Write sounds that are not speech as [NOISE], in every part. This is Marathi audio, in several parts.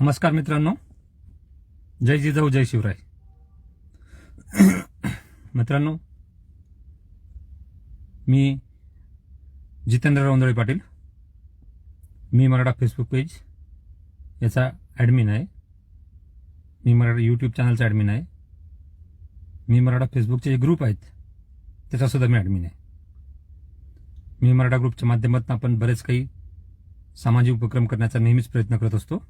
नमस्कार मित्रांनो. जय जिजाऊ जय शिवराय. मित्रांनो मी जितेंद्र रौंदळे पाटील. मी मराठा फेसबुक पेज याचा ॲडमिन आहे. मी मराठा यूट्यूब चॅनलचा ॲडमिन आहे. मी मराठा फेसबुकचे जे ग्रुप आहेत त्याचासुद्धा मी ॲडमिन आहे. मी मराठा ग्रुपच्या माध्यमातून आपण बरेच काही सामाजिक उपक्रम करण्याचा नेहमीच प्रयत्न करत असतो.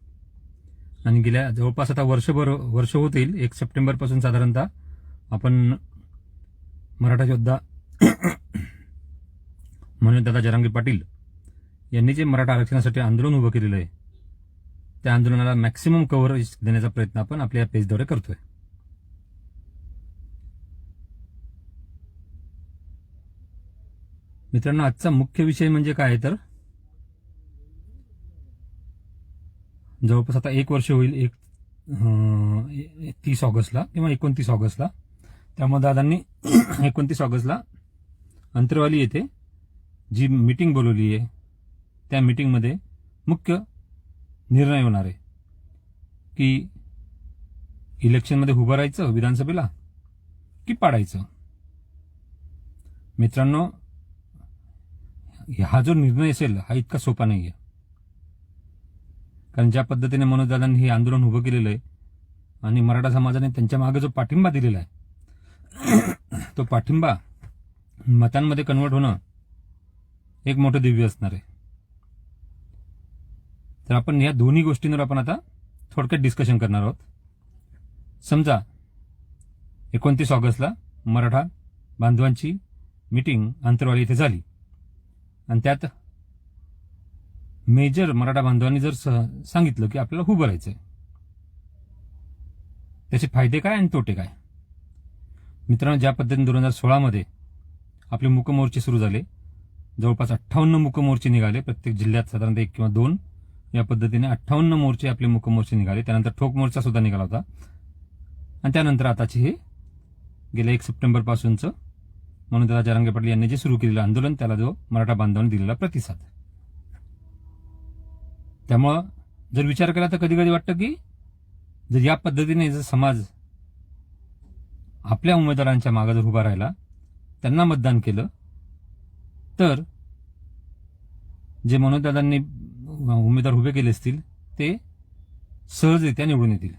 आणि गेल्या जवळपास आता वर्षभर वर्ष होत येईल एक सप्टेंबरपासून साधारणतः आपण मराठा योद्धा [COUGHS] म्हणून दादा जरांगे पाटील यांनी जे मराठा आरक्षणासाठी आंदोलन उभं केलेलं आहे त्या आंदोलनाला मॅक्सिमम कव्हरेज देण्याचा प्रयत्न आपण आपल्या या पेजद्वारे करतोय. मित्रांनो आजचा मुख्य विषय म्हणजे काय तर जवळपास आता एक वर्ष होईल एक तीस ऑगस्टला किंवा एकोणतीस ऑगस्टला. त्यामुळे दादांनी [CLEARS THROAT] एकोणतीस ऑगस्टला अंतरवाली येथे जी मीटिंग बोलवली आहे त्या मीटिंगमध्ये मुख्य निर्णय होणार आहे की इलेक्शनमध्ये उभं राहायचं विधानसभेला की पाडायचं? मित्रांनो हा जो निर्णय असेल हा इतका सोपा नाही आहे कारण ज्या पद्धतीने मनोजदादांनी हे आंदोलन उभं केलेलं आहे आणि मराठा समाजाने त्यांच्या मागे जो पाठिंबा दिलेला आहे तो पाठिंबा मतांमध्ये कन्वर्ट होणं एक मोठं दिव्य असणार आहे. तर आपण या दोन्ही गोष्टींवर आपण आता थोडक्यात डिस्कशन करणार आहोत. समजा एकोणतीस ऑगस्टला मराठा बांधवांची मीटिंग अंतरवाली इथे झाली. आणि त्यात मेजर मराठा बांधवांनी जर स- सांगितलं की आपल्याला उभं राहायचंय त्याचे फायदे काय आणि तोटे काय? मित्रांनो ज्या पद्धतीने दोन हजार सोळामध्ये आपले मुकमोर्चे सुरू झाले जवळपास अठ्ठावन्न मुकमोर्चे निघाले प्रत्येक जिल्ह्यात साधारणतः एक किंवा दोन या पद्धतीने अठ्ठावन्न मोर्चे आपले मुकमोर्चे निघाले. त्यानंतर ठोक मोर्चा सुद्धा निघाला होता. आणि त्यानंतर आताचे हे गेल्या एक सप्टेंबर पासूनचं म्हणून त्याला जरांगे पाटील यांनी जे सुरू केलेलं आंदोलन त्याला जो मराठा बांधवांनी दिलेला प्रतिसाद. त्यामुळं जर विचार केला तर कधी कधी वाटतं की जर या पद्धतीने जर समाज आपल्या उमेदवारांच्या मागे जर उभा राहिला त्यांना मतदान केलं तर जे मनोजदादांनी उमेदवार उभे केले असतील ते सहजरित्या निवडून येतील.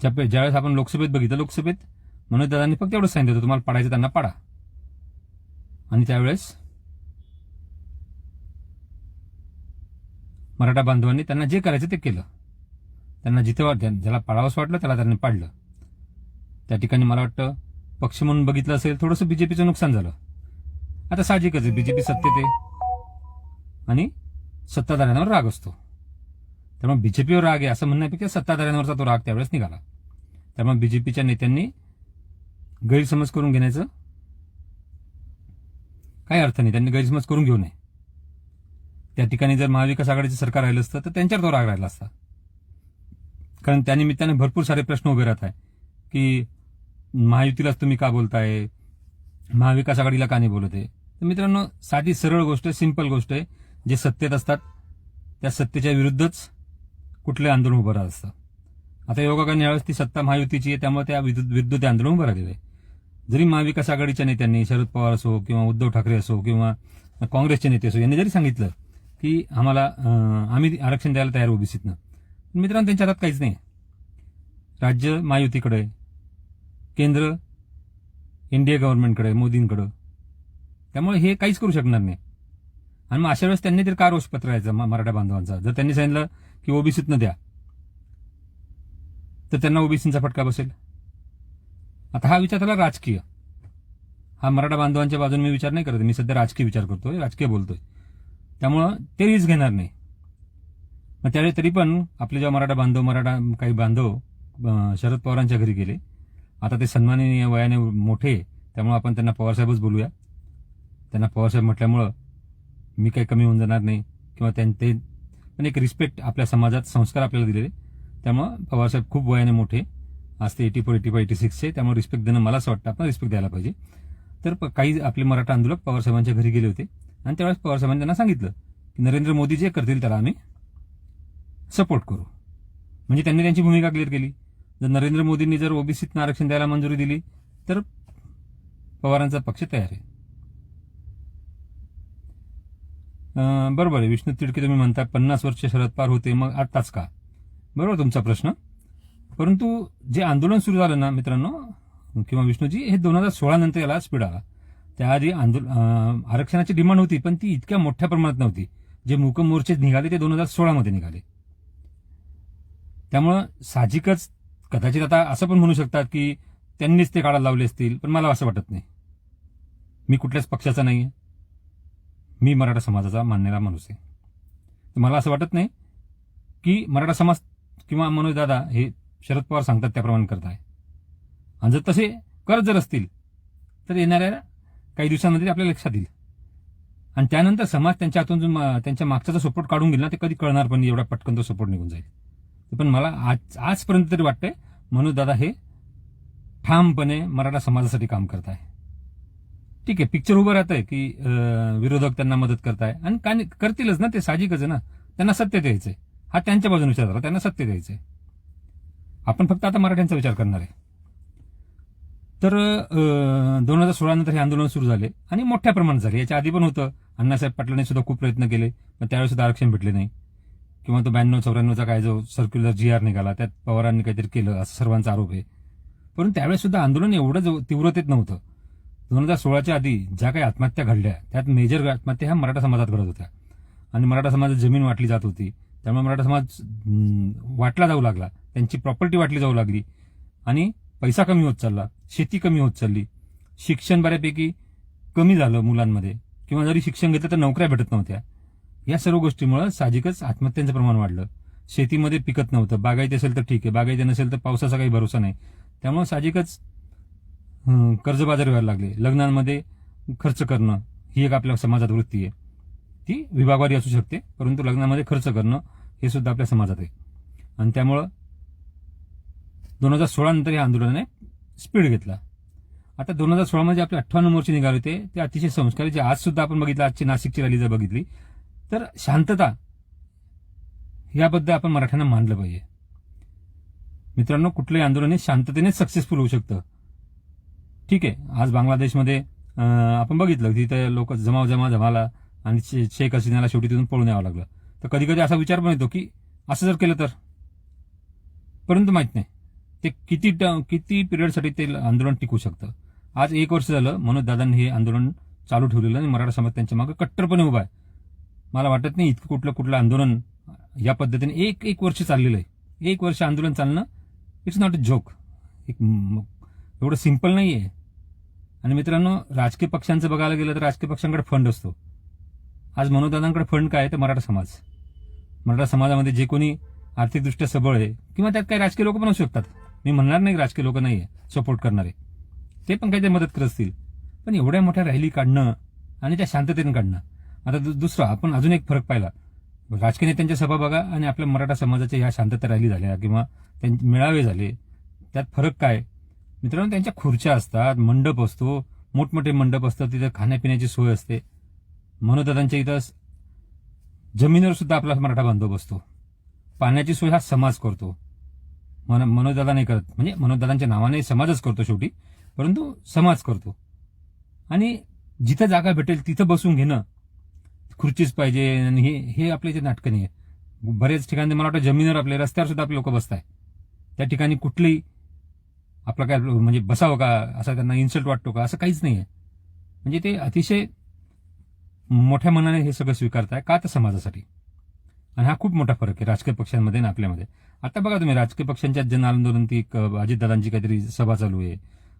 ज्या- ज्यावेळेस आपण लोकसभेत बघितलं लोकसभेत मनोजदादांनी फक्त एवढं सांगितलं होतं, तुम्हाला पाडायचं त्यांना पाडा. आणि त्यावेळेस मराठा बांधवांनी त्यांना जे करायचं ते केलं. त्यांना जिथे वाट ज्याला पाडावंसं वाटलं त्याला त्यांनी पाडलं. त्या ठिकाणी मला वाटतं पक्ष म्हणून बघितलं असेल थोडंसं बीजेपीचं नुकसान झालं. आता साहजिकच आहे बीजेपी सत्तेत आहे. आणि सत्ताधाऱ्यांवर राग असतो. त्यामुळे बीजेपीवर राग आहे असं म्हणण्यापेक्षा सत्ताधाऱ्यांवरचा तो राग त्यावेळेस निघाला. त्यामुळे बीजेपीच्या नेत्यांनी गैरसमज करून घेण्याचं काही अर्थ नाही. त्यांनी गैरसमज करून घेऊ नये. त्या ठिकाणी जर महाविकास आघाडीचं सरकार राहिलं असतं तर त्यांच्यावर तो राग राहिला असता. कारण त्या निमित्ताने भरपूर सारे प्रश्न उभे राहत आहे की महायुतीलाच तुम्ही का बोलताय? महाविकास आघाडीला का नाही बोलत आहे? तर मित्रांनो साधी सरळ गोष्ट आहे सिंपल गोष्ट आहे जे सत्तेत असतात त्या सत्तेच्या विरुद्धच कुठलं आंदोलन उभं राहत असतं. आता योगाकडे यावेळेस ती सत्ता महायुतीची आहे त्यामुळे त्या विद्युत विरुद्ध ते आंदोलन उभं राहिलेलं आहे. जरी महाविकास आघाडीच्या नेत्यांनी शरद पवार असो किंवा उद्धव ठाकरे असो किंवा काँग्रेसचे नेते असो यांनी जरी सांगितलं की आम्हाला आम्ही आरक्षण द्यायला तयार ओबीसीतनं मित्रांनो त्यांच्या हातात काहीच नाही राज्य महायुतीकडे आहे. केंद्र इंडिया गव्हर्नमेंटकडे आहे, मोदींकडं त्यामुळे हे काहीच करू शकणार नाही. आणि मग अशा वेळेस त्यांनी तर का रोष पत्रायचा मराठा बांधवांचा? जर त्यांनी सांगितलं की ओबीसीतनं द्या तर त्यांना ओबीसींचा फटका बसेल. आता हा विचार झाला राजकीय. हा मराठा बांधवांच्या बाजूने मी विचार नाही करत मी सध्या राजकीय विचार करतोय राजकीय बोलतोय. त्यामुळं ते रिस्क घेणार नाही. मग त्यावेळी तरी पण आपले जेव्हा मराठा बांधव मराठा काही बांधव शरद पवारांच्या घरी गेले. आता ते सन्माननीय वयाने मोठे त्यामुळं आपण त्यांना पवारसाहेबच बोलूया. त्यांना पवारसाहेब म्हटल्यामुळं मी काही कमी होऊन जाणार नाही किंवा त्यां- ते पण एक रिस्पेक्ट आपल्या समाजात संस्कार आपल्याला दिलेले. त्यामुळं पवारसाहेब खूप वयाने मोठे आज ते eighty four eighty five eighty सिक्सचे त्यामुळे रिस्पेक्ट देणं मला असं वाटतं. आपण रिस्पेक्ट द्यायला पाहिजे. तर प- काही आपले मराठा आंदोलक पवारसाहेबांच्या घरी गेले होते. आणि त्यावेळेस पवारसाहेबांनी त्यांना सांगितलं की नरेंद्र मोदी जे करतील त्याला आम्ही सपोर्ट करू. म्हणजे त्यांनी त्यांची भूमिका क्लिअर केली. जर नरेंद्र मोदींनी जर ओबीसीतनं आरक्षण द्यायला मंजुरी दिली तर पवारांचा पक्ष तयार आहे. बरोबर आहे. विष्णू तिडके तुम्ही म्हणता पन्नास वर्ष शरद पार होते मग आत्ताच का? बरोबर तुमचा प्रश्न. परंतु जे आंदोलन सुरू झालं ना मित्रांनो किंवा विष्णूजी हे दोन हजार सोळा नंतर याला स्पीड आला. त्याआधी आंदोलन आरक्षणाची डिमांड होती पण ती इतक्या मोठ्या प्रमाणात नव्हती जे मूक मोर्चे निघाले ते दोन हजार सोळामध्ये निघाले. त्यामुळं साहजिकच कदाचित आता असं पण म्हणू शकतात की त्यांनीच ते काढायला लावले असतील पण मला असं वाटत नाही. मी कुठल्याच पक्षाचा नाही आहे मी मराठा समाजाचा मानणारा माणूस आहे. तर मला असं वाटत नाही की मराठा समाज किंवा मनोज दादा हे शरद पवार सांगतात त्याप्रमाणे करत आहे. आणि जर तसे करत जर असतील तर येणाऱ्या काही दिवसांमध्ये आपल्या लक्षात येईल. आणि त्यानंतर समाज त्यांच्या हातून जो मा- त्यांच्या मागचा जो सपोर्ट काढून गेला ना ते कधी कळणार पण एवढा पटकन तो सपोर्ट निघून जाईल. पण मला आज आजपर्यंत तरी वाटतंय मनोज दादा हे ठामपणे मराठा समाजासाठी काम करत आहे. ठीक आहे पिक्चर उभं राहत आहे की विरोधक त्यांना मदत करताय. आणि काय नाही- करतीलच ना ते साहजिकच आहे ना. त्यांना सत्य द्यायचंय. हा त्यांच्या बाजूने विचार करा त्यांना सत्य द्यायचंय. आपण फक्त आता मराठ्यांचा विचार करणार आहे. तर दोन हजार सोळा नंतर हे आंदोलन सुरू झाले आणि मोठ्या प्रमाणात झाले. याच्या आधी पण होतं. अण्णासाहेब पाटलांनी सुद्धा खूप प्रयत्न केले पण त्यावेळेस सुद्धा आरक्षण भेटले नाही. किंवा तो ब्याण्णव चौऱ्याण्णवचा काय जो सर्क्युलर जी आर निघाला त्यात पवारांनी काहीतरी केलं असं सर्वांचा आरोप आहे. परंतु त्यावेळेस सुद्धा आंदोलन एवढं तीव्रतेत नव्हतं. दोन हजार सोळाच्या आधी ज्या काही आत्महत्या घडल्या त्यात मेजर आत्महत्या ह्या मराठा समाजात घडत होत्या. आणि मराठा समाजात जमीन वाटली जात होती. त्यामुळे मराठा समाज वाटला जाऊ लागला. त्यांची प्रॉपर्टी वाटली जाऊ लागली. आणि पैसा कमी होत चालला. शेती कमी होत चालली. शिक्षण बऱ्यापैकी कमी झालं मुलांमध्ये. किंवा जरी शिक्षण घेतलं तर नोकऱ्या भेटत नव्हत्या. या सर्व गोष्टीमुळे साहजिकच आत्महत्यांचं प्रमाण वाढलं. शेतीमध्ये पिकत नव्हतं. बागायती असेल तर ठीक आहे. बागायती नसेल तर पावसाचा काही भरोसा नाही. त्यामुळे साहजिकच हं, कर्जबाजारी व्हायला लागले. लग्नांमध्ये खर्च करणं ही एक आपल्या समाजात वृत्ती आहे. ती विभागवारी असू शकते परंतु लग्नामध्ये खर्च करणं हे सुद्धा आपल्या समाजात आहे. आणि त्यामुळं दोन हजार सोळा नंतर या आंदोलनाने स्पीड घेतला. आता दोन हजार सोळामध्ये आपले अठ्ठावन्न मोर्चे निघाले होते. ते अतिशय संस्कार जे आज सुद्धा आपण बघितलं आजची नाशिकची रॅली जर बघितली तर शांतता याबद्दल आपण मराठ्यांना मानलं पाहिजे. मित्रांनो कुठलंही आंदोलन हे शांततेने सक्सेसफुल होऊ शकतं. ठीक आहे आज बांगलादेशमध्ये आपण बघितलं तिथे लोक जमाव जमा जमाला आणि शेख हसीनाला शेवटी तिथून पळून यावं लागलं. तर कधी कधी असा विचार पण येतो की असं जर केलं तर? परंतु माहीत नाही. ते किती ट- किती पिरियडसाठी ते आंदोलन टिकू शकतं? आज एक वर्ष झालं म्हणून दादांनी हे आंदोलन चालू ठेवलेलं आणि मराठा समाज त्यांच्या मागे कट्टरपणे उभा आहे. मला वाटत नाही इतकं कुठलं कुठलं आंदोलन या पद्धतीने एक एक वर्ष चाललेलं आहे. एक वर्ष आंदोलन चालणं इट्स नॉट अ जोक एक एवढं सिंपल नाही आहे आणि मित्रांनो राजकीय पक्षांचं बघायला गेलं तर राजकीय पक्षांकडे फंड असतो. आज मनोदादांकडे फंड काय आहे तर मराठा समाज. मराठा समाजामध्ये जे कोणी आर्थिकदृष्ट्या सबळ आहे किंवा त्यात काही राजकीय लोक पण असू शकतात. मी म्हणणार नाही राजकीय लोक नाही आहे सपोर्ट करणारे. ते पण काहीतरी मदत करत असतील. पण एवढ्या मोठ्या रॅली काढणं आणि त्या शांततेने काढणं. आता दु- दुसरं आपण अजून एक फरक पाहिला. राजकीय नेत्यांच्या सभा बघा आणि आपल्या मराठा समाजाच्या ह्या शांतता रॅली झाल्या किंवा त्यांचे मेळावे झाले. त्यात फरक काय? मित्रांनो त्यांच्या खुर्च्या असतात मंडप असतो. मोठमोठे मंडप असतात तिथं खाण्यापिण्याची सोय असते. मनोदादांच्या इथं जमिनीवर सुद्धा आपला मराठा बांधव बसतो. पाण्याची सोय हा समाज करतो. मन मनोजदादा नाही करत. म्हणजे मनोजदादांच्या नावाने समाजच करतो शेवटी परंतु समाज करतो. आणि जिथं जागा भेटेल तिथं बसून घेणं खुर्चीच पाहिजे आणि हे हे आपले इथे नाटकं नाही आहे बरेच ठिकाणी मला वाटतं जमिनीवर आपले रस्त्यावर सुद्धा आपले लोक बसताय. त्या ठिकाणी कुठलीही आपलं काय म्हणजे बसावं का असा त्यांना इन्सल्ट वाटतो का असं काहीच नाही आहे म्हणजे ते अतिशय मोठ्या मनाने हे सगळं स्वीकारताय का तर समाजासाठी. आणि हा खूप मोठा फरक आहे राजकीय पक्षांमध्ये आणि आपल्यामध्ये. आता बघा तुम्ही राजकीय पक्षांच्या जन आंदोलन ती अजितदादांची काहीतरी सभा चालू आहे.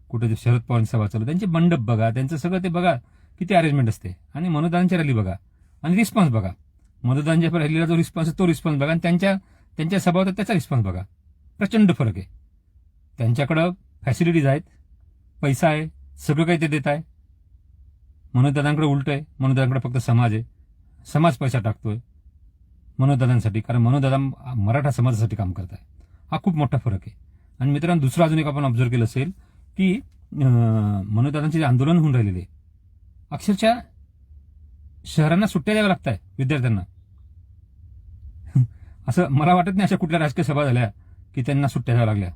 कुठे शरद पवारांची सभा चालू आहे. त्यांचे मंडप बघा त्यांचं सगळं ते बघा किती अरेंजमेंट असते. आणि मनोदानांची रॅली बघा. आणि रिस्पॉन्स बघा. मनोदानांच्या रॅलीला जो रिस्पॉन्स आहे तो रिस्पॉन्स बघा. आणि त्यांच्या त्यांच्या सभा होतात त्याचा रिस्पॉन्स बघा. प्रचंड फरक आहे. त्यांच्याकडं फॅसिलिटीज आहेत. पैसा आहे. सगळं काही ते देत आहे. मनोदादांकडे उलट आहे. मनोदादांकडे फक्त समाज आहे. समाज पैसा टाकतोय. मनोदादांसाठी कारण मनोदादा मराठा समाजासाठी काम करत आहे हा खूप मोठा फरक आहे. आणि मित्रांनो दुसरं अजून एक आपण ऑब्झर्व केलं असेल की मनोदादांचे जे आंदोलन होऊन राहिलेले अक्षरशः शहरांना सुट्ट्या द्याव्या लागत आहे विद्यार्थ्यांना. [LAUGHS] असं मला वाटत नाही अशा कुठल्या राजकीय सभा झाल्या की त्यांना सुट्ट्या द्याव्या लागल्या.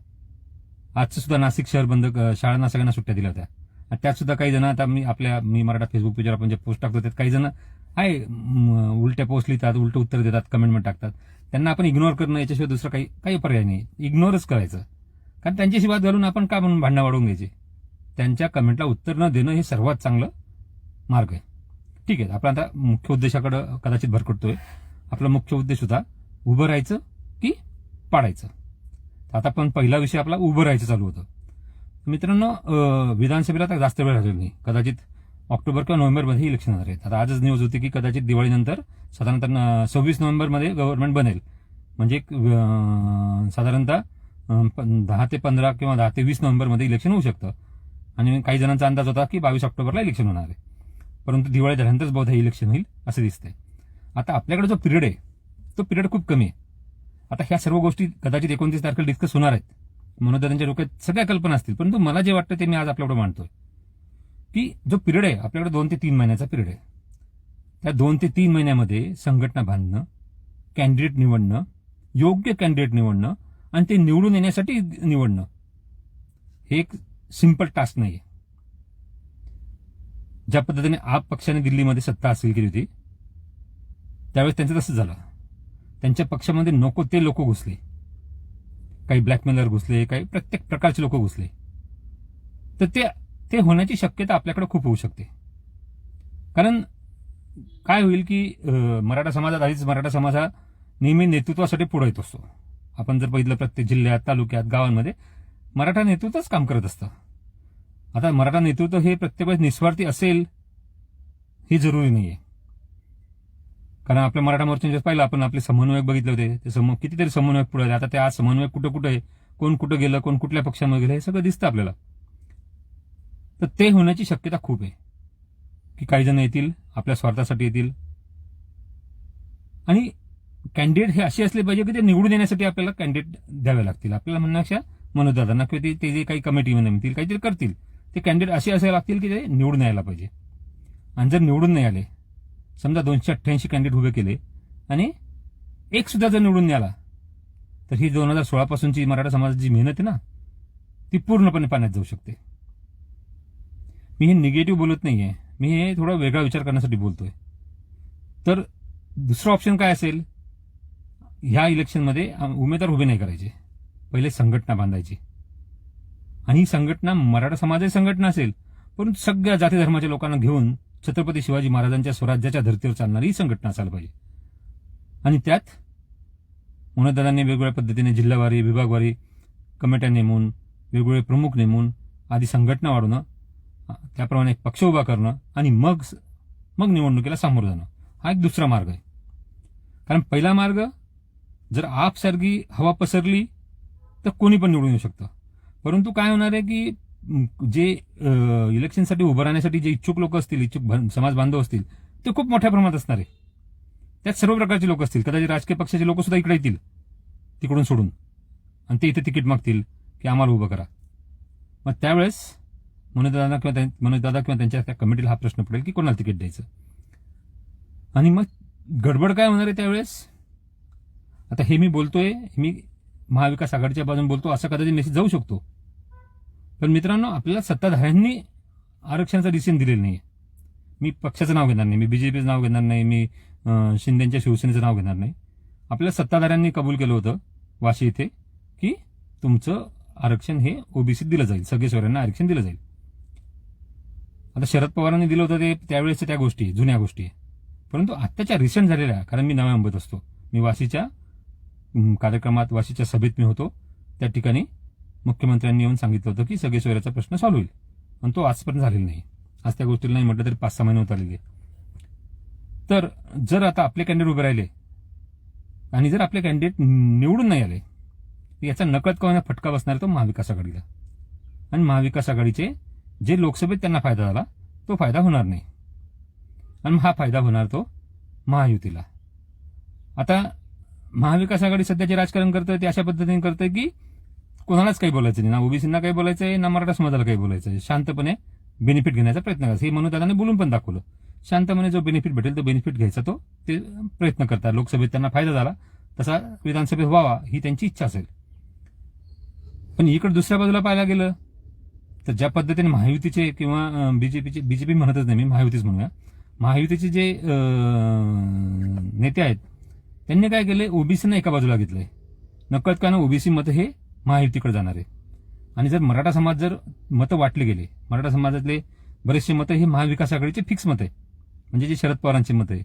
आजचं सुद्धा नाशिक शहर बंद शाळांना सगळ्यांना सुट्ट्या दिल्या होत्या. आणि त्यात सुद्धा काही जण आता मी आपल्या मी मराठा फेसबुक पेजवर आपण जे पोस्ट टाकतो त्यात काही जण आहे उलट्या पोस्ट लिहितात उलट उत्तर देतात कमेंटमेंट टाकतात. त्यांना आपण इग्नोर करणं याच्याशिवाय दुसरा काही काही पर्याय नाही. इग्नोरच करायचं. कारण त्यांच्याशी वाद घालून आपण का म्हणून भांडणं वाढवून घ्यायचे? त्यांच्या कमेंटला उत्तर न देणं हे सर्वात चांगलं मार्ग आहे. ठीक आहे आपण आता मुख्य उद्देशाकडं कदाचित भरकटतोय. आपला मुख्य उद्देश होता उभं राहायचं की पाडायचं. तर आता पण पहिला विषय आपला उभं राहायचं चालू होतं. मित्रांनो विधानसभेला आता जास्त वेळ राहिलेला नाही. कदाचित ऑक्टोबर किंवा नोव्हेंबरमध्ये इलेक्शन होणार आहेत. आता आजच न्यूज होती की कदाचित दिवाळीनंतर साधारणतः सव्वीस नोव्हेंबरमध्ये गव्हर्नमेंट बनेल. म्हणजे एक, साधारणतः दहा ते पंधरा किंवा दहा ते वीस नोव्हेंबरमध्ये इलेक्शन होऊ शकतं. आणि काही जणांचा अंदाज होता की बावीस ऑक्टोबरला इलेक्शन होणार आहे. परंतु दिवाळी झाल्यानंतरच बहुधा इलेक्शन होईल असं दिसतंय. आता आपल्याकडे जो पिरियड आहे तो पिरियड खूप कमी आहे. आता ह्या सर्व गोष्टी कदाचित एकोणतीस तारखेला डिस्कस होणार आहेत. म्हणून त्यांच्या डोक्यात सगळ्या कल्पना असतील परंतु मला जे वाटतं ते मी आज आपल्याकडे मांडतोय. की जो पिरियड आहे आपल्याकडे दोन ते तीन महिन्याचा पिरियड आहे. त्या दोन ते तीन महिन्यामध्ये संघटना बांधणं कॅन्डिडेट निवडणं योग्य कॅन्डिडेट निवडणं आणि ते निवडून येण्यासाठी निवडणं हे एक सिंपल टास्क नाही ज्या पद्धतीने आप पक्षाने दिल्लीमध्ये सत्ता हासिल केली होती त्यावेळेस त्यांचं तसंच झालं. त्यांच्या पक्षामध्ये नको ते लोक घुसले. काही ब्लॅकमेलर घुसले काही प्रत्येक प्रकारचे लोक घुसले. तर ते ते होण्याची शक्यता आपल्याकडे खूप होऊ शकते. कारण काय होईल की मराठा समाजात आधीच मराठा समाज हा नेहमी नेतृत्वासाठी पुढे येत असतो. आपण जर बघितलं प्रत्येक जिल्ह्यात तालुक्यात गावांमध्ये मराठा नेतृत्वच काम करत असतं. आता मराठा नेतृत्व हे प्रत्येक वेळेस निस्वार्थी असेल हे जरुरी नाहीये. कारण आपल्या मराठा मोर्चाचे पाहिलं आपण आपले समन्वयक बघितले होते ते सम कितीतरी समन्वयक पुढे आता ते आज समन्वयक कुठं कुठं आहे कोण कुठं गेलं कोण कुठल्या पक्षामध्ये गेलं हे सगळं दिसतं आपल्याला. तर ते होण्याची शक्यता खूप आहे. की काही जण येतील आपल्या स्वार्थासाठी येतील. आणि कॅन्डिडेट हे असे असले पाहिजे की ते निवडून येण्यासाठी आपल्याला कॅन्डिडेट द्यावे लागतील. आपल्याला म्हणण्यापेक्षा मनोजदादांना किंवा ते- ते जे काही कमिटीमध्ये म्हणतील काहीतरी करतील. ते कॅन्डिडेट असे असायला लागतील की ते निवडून यायला पाहिजे. आणि जर निवडून नाही आले समजा दोनशे अठ्ठ्याऐंशी कॅन्डिडेट उभे केले आणि एक सुद्धा जर निवडून नाही आला तर ही दोन हजार सोळापासूनची मराठा समाजाची मेहनत आहे ना ती पूर्णपणे पाण्यात जाऊ शकते. मी हे निगेटिव्ह बोलत नाही आहे मी हे थोडा वेगळा विचार करण्यासाठी बोलतोय. तर दुसरं ऑप्शन काय असेल? ह्या इलेक्शनमध्ये उमेदवार उभे नाही करायचे. पहिले संघटना बांधायची. आणि ही संघटना मराठा समाजाची संघटना असेल परंतु सगळ्या जाती धर्माच्या लोकांना घेऊन छत्रपती शिवाजी महाराजांच्या स्वराज्याच्या धर्तीवर चालणारी ही संघटना असायला पाहिजे. आणि त्यात उन्नतदारांनी वेगवेगळ्या पद्धतीने जिल्हावारी विभागवारी कमिट्या नेमून वेगवेगळे प्रमुख नेमून आधी संघटना वाढवणं त्याप्रमाणे एक पक्ष उभा करणं आणि मग मग निवडणुकीला सामोरं जाणं. हा एक दुसरा मार्ग आहे. कारण पहिला मार्ग जर आपसारखी हवा पसरली तर कोणी पण निवडून येऊ शकतं. परंतु काय होणार आहे की जे इलेक्शनसाठी उभं राहण्यासाठी जे इच्छुक लोक असतील इच्छुक समाज बांधव असतील ते खूप मोठ्या प्रमाणात असणार आहे. त्यात सर्व प्रकारचे लोक असतील. कदाचित राजकीय पक्षाचे लोक सुद्धा इकडे येतील तिकडून सोडून. आणि ते इथे तिकीट मागतील की आम्हाला उभं करा. मग त्यावेळेस मनोजदादा किंवा त्यां- मनोजदादा किंवा त्यांच्या त्या कमिटीला हा प्रश्न पडेल की कोणाला तिकीट द्यायचं? आणि मग गडबड काय होणार आहे त्यावेळेस? आता हे मी बोलतोय मी महाविकास आघाडीच्या बाजून बोलतो असा कदाचित मेसेज जाऊ शकतो. पण मित्रांनो आपल्याला सत्ताधाऱ्यांनी आरक्षणाचा डिसिजन दिलेलं नाही मी पक्षाचं नाव घेणार नाही मी बीजेपीचं नाव घेणार नाही मी शिंदेच्या शिवसेनेचं नाव घेणार नाही. आपल्या सत्ताधाऱ्यांनी कबूल केलं होतं वाशी इथे की तुमचं आरक्षण हे ओबीसीत दिलं जाईल सगळे आरक्षण दिलं जाईल. आता शरद पवारांनी दिलं होतं ते त्यावेळेस त्या गोष्टी जुन्या गोष्टी. परंतु आत्ताच्या रिसेंट झालेल्या कारण मी नव्या मुंबईत असतो. मी वाशीच्या कार्यक्रमात वाशीच्या सभेत मी होतो. त्या ठिकाणी मुख्यमंत्र्यांनी येऊन सांगितलं होतं की सगळे सोयऱ्याचा प्रश्न सॉल्व्ह होईल. पण तो आजपर्यंत झालेला नाही. आज त्या गोष्टीला नाही म्हटलं तरी पाच सहा महिने होत आलेले. तर जर आता आपले कॅन्डिडेट उभे राहिले आणि जर आपले कॅन्डिडेट निवडून नाही आले तर याचा नकळत कळण्याचा फटका बसणार तो महाविकास आघाडीला. आणि महाविकास आघाडीचे जे लोकसभेत त्यांना फायदा झाला तो फायदा होणार नाही. आणि हा फायदा होणार तो महायुतीला. आता महाविकास आघाडी सध्या जे राजकारण करतं ते अशा पद्धतीने करतं की कोणालाच काही बोलायचं नाही. ना ओबीसींना काही बोलायचं आहे ना मराठा समाजाला काही बोलायचं आहे शांतपणे बेनिफिट घेण्याचा प्रयत्न करायचा हे म्हणून मनोदादाने बोलून पण दाखवलं. शांतपणे जो बेनिफिट भेटेल तो बेनिफिट घ्यायचा तो ते प्रयत्न करतात. लोकसभेत त्यांना फायदा झाला तसा विधानसभेत व्हावा ही त्यांची इच्छा असेल. पण इकडे दुसऱ्या बाजूला पाहायला गेलं तर ज्या पद्धतीने महायुतीचे किंवा बीजेपीचे बीजेपी म्हणतच नाही मी महायुतीच म्हणूया. महायुतीचे जे नेते आहेत त्यांनी काय केले ओबीसीना एका बाजूला घेतलंय. नकळत का ओबीसी मतं हे महायुतीकडे जाणार आहे. आणि जर मराठा समाज जर मतं वाटले गेले मराठा समाजातले बरेचसे मतं हे महाविकास आघाडीचे फिक्स मत आहे. म्हणजे जे शरद पवारांचे मत आहे.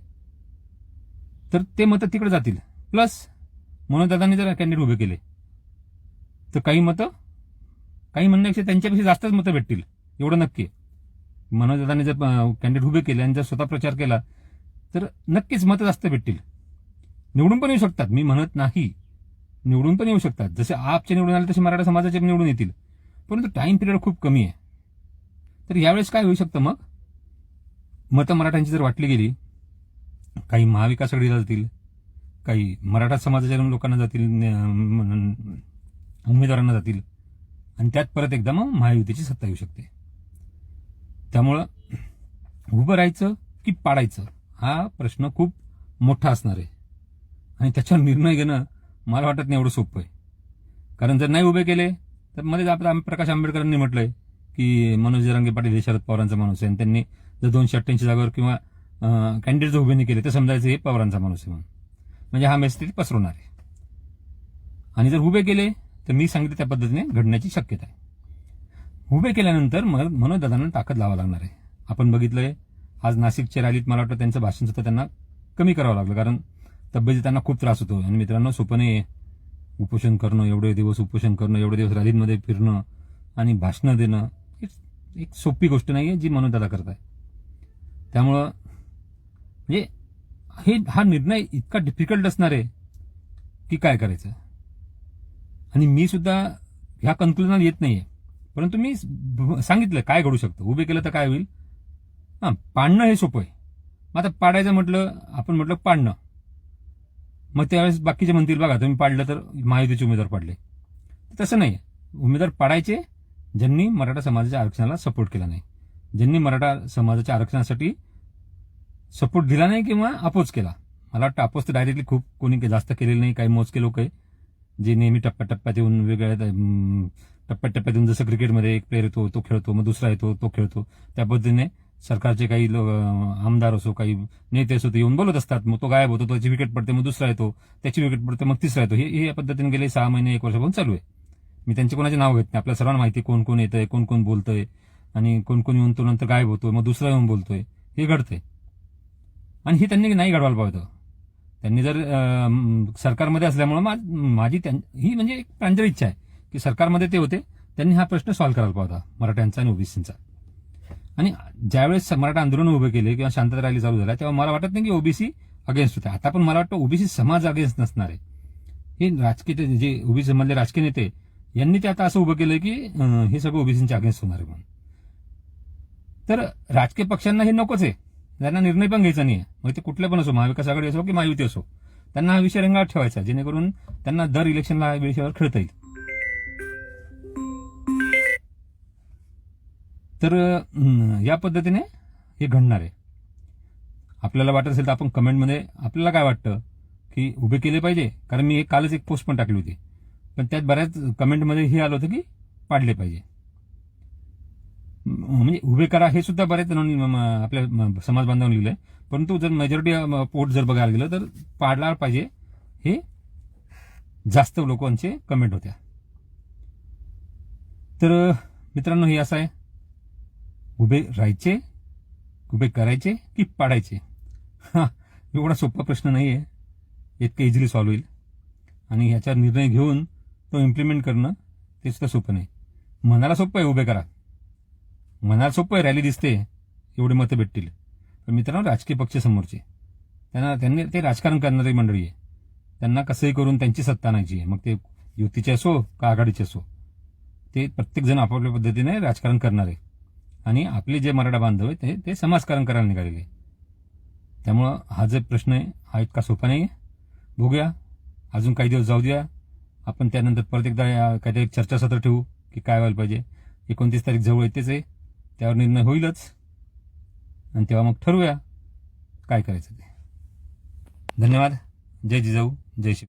तर ते मतं तिकडे जातील. प्लस मनोजदादांनी जर कॅन्डिडेट उभे केले तर काही मतं काही म्हणण्यापेक्षा त्यांच्यापेक्षा जास्तच मतं भेटतील. एवढं नक्की आहे. मनोजदादांनी जर कॅन्डिडेट उभे केले आणि जर स्वतः प्रचार केला तर नक्कीच मतं जास्त भेटतील. निवडून पण येऊ शकतात. मी म्हणत नाही. निवडून पण येऊ शकतात. जसे आपचे निवडून आले तसे मराठा समाजाचे पण निवडून येतील. परंतु टाइम पिरियड खूप कमी आहे. तर यावेळेस काय होऊ शकतं मग? मतं मराठ्यांची जर वाटली गेली काही महाविकास आघाडीला जातील काही मराठा समाजाच्या लोकांना जातील न- उमेदवारांना जातील आणि त्यात परत एकदा मग महायुतीची सत्ता येऊ शकते. त्यामुळं उभं राहायचं की पाडायचं हा प्रश्न खूप मोठा असणार आहे. आणि त्याच्यावर निर्णय घेणं मला वाटत नाही एवढं सोपं आहे. कारण जर नाही उभे केले तर मध्ये आपलं प्रकाश आंबेडकरांनी म्हटलंय की मनोज जरांगे पाटील हे शरद पवारांचा माणूस आहे. आणि त्यांनी जर दोनशे अठ्ठ्याऐंशी जागावर किंवा कॅन्डिडेट जर उभे नाही केले तर समजायचं हे पवारांचा माणूस आहे म्हणून. म्हणजे हा मेसेज पसरवणार आहे. आणि जर उभे केले तर मी सांगितलं त्या पद्धतीने घडण्याची शक्यता आहे. उभे केल्यानंतर मग मनोजदादांना ताकद लावा लागणार आहे. आपण बघितलंय आज नाशिकच्या रॅलीत मला वाटतं त्यांचं भाषण सुद्धा त्यांना कमी करावं लागलं कारण तब्येती त्यांना खूप त्रास होतो. आणि मित्रांनो सोपं नाही आहे. उपोषण करणं एवढे दिवस उपोषण करणं एवढे दिवस रॅलीमध्ये फिरणं आणि भाषणं देणं ही एक सोपी गोष्ट नाही आहे जी मनोदादा करत आहे त्यामुळं म्हणजे हे हा निर्णय इतका डिफिकल्ट असणार आहे की काय करायचं? आणि मी सुद्धा ह्या कन्क्लुजन येत नाहीये. परंतु मी सांगितलं काय घडू शकतं? उभे केलं तर काय होईल? हां पाडणं हे सोपं आहे. मग आता पाडायचं म्हटलं आपण म्हटलं पाडणं. मग त्यावेळेस बाकीचे म्हणतील बघा तुम्ही पाडलं तर महायुतीचे उमेदवार पाडले. तसं नाही. उमेदवार पाडायचे ज्यांनी मराठा समाजाच्या आरक्षणाला सपोर्ट केला नाही. ज्यांनी मराठा समाजाच्या आरक्षणासाठी सपोर्ट दिला नाही किंवा अपोज केला. मला वाटतं अपोज तर डायरेक्टली खूप कोणी काही जास्त केलेलं नाही काही मोजके लोक आहे. जे नेहमी टप्प्याटप्प्यात येऊन वेगळ्या टप्प्याटप्प्यात येऊन जसं क्रिकेटमध्ये एक प्लेअर येतो तो खेळतो मग दुसरा येतो तो खेळतो. त्या पद्धतीने सरकारचे काही लोक आमदार असो काही नेते असो ते येऊन बोलत असतात. मग तो गायब होतो त्याची विकेट पडते मग दुसरा येतो त्याची विकेट पडते मग तिसरा येतो. हे या पद्धतीने गेले सहा महिने एक वर्षापासून चालू आहे. मी त्यांचे कोणाचे नाव घेत नाही. आपल्या सर्वांना माहिती आहे कोण कोण येतंय कोण कोण बोलतंय आणि कोण कोण येऊन तो नंतर गायब होतोय मग दुसरा येऊन बोलतोय. हे घडतंय. आणि हे त्यांनी नाही घडवायला पाहिजे त्यांनी जर सरकारमध्ये असल्यामुळे माझी ही म्हणजे एक प्रांजळ इच्छा आहे की सरकारमध्ये ते होते त्यांनी हा प्रश्न सॉल्व्ह करायला पाहता होता मराठ्यांचा आणि ओबीसींचा. आणि ज्यावेळेस मराठा आंदोलन उभे केले किंवा शांतता रॅली चालू झाल्या तेव्हा मला वाटत नाही की ओबीसी अगेन्स्ट होते आता पण मला वाटतं ओबीसी समाज अगेन्स्ट नसणार. आहे हे राजकीय जे ओबीसी मधले राजकीय नेते यांनी ते आता असं उभं केलं की हे सगळं ओबीसींच्या अगेन्स्ट होणार आहे म्हणून. तर राजकीय पक्षांना हे नकोच आहे. ज्यांना निर्णय पण घ्यायचा नाही मग ते कुठले पण असो महाविकास आघाडी असो की महायुती असो त्यांना हा विषय रंगात ठेवायचा जेणेकरून त्यांना दर इलेक्शनला हा विषयावर खेळता येईल. तर या पद्धतीने हे घडणार आहे. आपल्याला वाटत असेल तर आपण कमेंटमध्ये आपल्याला काय वाटतं की उभे केले पाहिजे? कारण मी एक कालच एक पोस्ट पण टाकली होती. पण त्यात बऱ्याच कमेंटमध्ये हे आलं होतं की पाडले पाहिजे. म्हणजे उभे करा हे सुद्धा बऱ्याच जणांनी आपल्या समाज बांधवांनी लिहिलंय. परंतु जर मेजॉरिटी पोट जर बघायला गेलं तर पाडला पाहिजे हे जास्त लोकांचे कमेंट होत्या. तर मित्रांनो हे असं आहे. उभे राहायचे उभे करायचे की पाडायचे? हा एवढा सोपा प्रश्न नाही आहे इतकं इझिली सॉल्व्ह होईल. आणि ह्याचा निर्णय घेऊन तो इम्प्लिमेंट करणं ते सुद्धा सोपं नाही. मनाला सोपं आहे उभे करा. मनाला सोपं आहे रॅली दिसते. एवढे मतं भेटतील. पण मित्रांनो राजकीय पक्ष समोरचे. त्यांना त्यांनी ते राजकारण करणारी मंडळी आहे. त्यांना कसंही करून त्यांची सत्ता आणायची आहे. मग ते युतीचे असो का आघाडीचे असो ते प्रत्येकजण आपापल्या पद्धतीने राजकारण करणार आहे. आणि आपले जे मराठा बांधव आहे ते ते समाजकारण करायला निघालेले त्यामुळं हा जो प्रश्न आहे हा इतका सोपा नाही आहे बघूया. अजून काही दिवस जाऊ द्या. आपण त्यानंतर परत एकदा काहीतरी चर्चासत्र ठेवू की काय व्हायला पाहिजे. एकोणतीस तारीख जवळ येतेच आहे. त्यावर निर्णय होईलच. आणि तेव्हा मग ठरवूया काय करायचं ते. धन्यवाद. जय जिजाऊ. जय शिव